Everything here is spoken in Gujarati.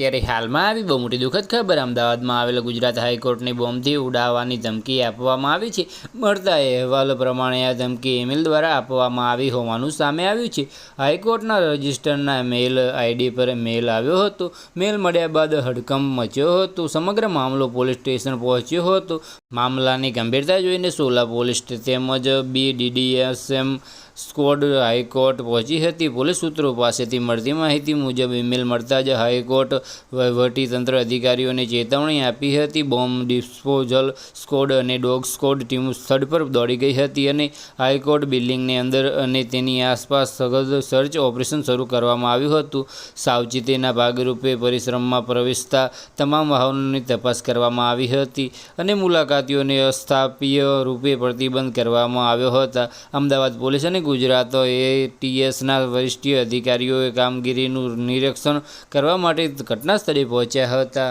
ત્યારે હાલમાં આવી બહુ મોટી દુઃખદ ખબર અમદાવાદમાં આવેલા ગુજરાત હાઈકોર્ટની બોમ્બથી ઉડાવવાની ધમકી આપવામાં આવી છે. મળતા અહેવાલ પ્રમાણે આ ધમકી ઈમેલ દ્વારા આપવામાં આવી હોવાનું સામે આવ્યું છે. હાઈકોર્ટના રજિસ્ટરના મેલ આઈડી પર મેલ આવ્યો હતો. મેલ મળ્યા બાદ હડકંપ મચ્યો હતો. સમગ્ર મામલો પોલીસ સ્ટેશન પહોંચ્યો હતો. મામલાની ગંભીરતા જોઈને સોલા પોલીસ તેમજ બી ડીડીએસએમ સ્કોડ હાઈકોર્ટ પહોંચી હતી. પોલીસ સૂત્રો પાસેથી મળતી માહિતી મુજબ ઈમેલ મળતા જ હાઈકોર્ટ વહીવટીતંત્ર અધિકારીઓને ચેતવણી આપી હતી. બોમ્બ ડિસ્પોઝલ સ્કોડ અને ડોગ સ્કોડ ટીમ સ્થળ પર દોડી ગઈ હતી અને હાઈકોર્ટ બિલ્ડિંગની અંદર અને તેની આસપાસ સઘન સર્ચ ઓપરેશન શરૂ કરવામાં આવ્યું હતું. સાવચેતીના ભાગરૂપે પરિશ્રમમાં પ્રવેશતા તમામ વાહનોની તપાસ કરવામાં આવી હતી અને મુલાકાતીઓને અસ્થાપીય રૂપે પ્રતિબંધ કરવામાં આવ્યો હતો. અમદાવાદ પોલીસ અને ગુજરાત એટીએસના વરિષ્ઠ અધિકારીઓએ કામગીરીનું નિરીક્ષણ કરવા માટે ઘટના સ્થળે પહોંચ્યા હતા.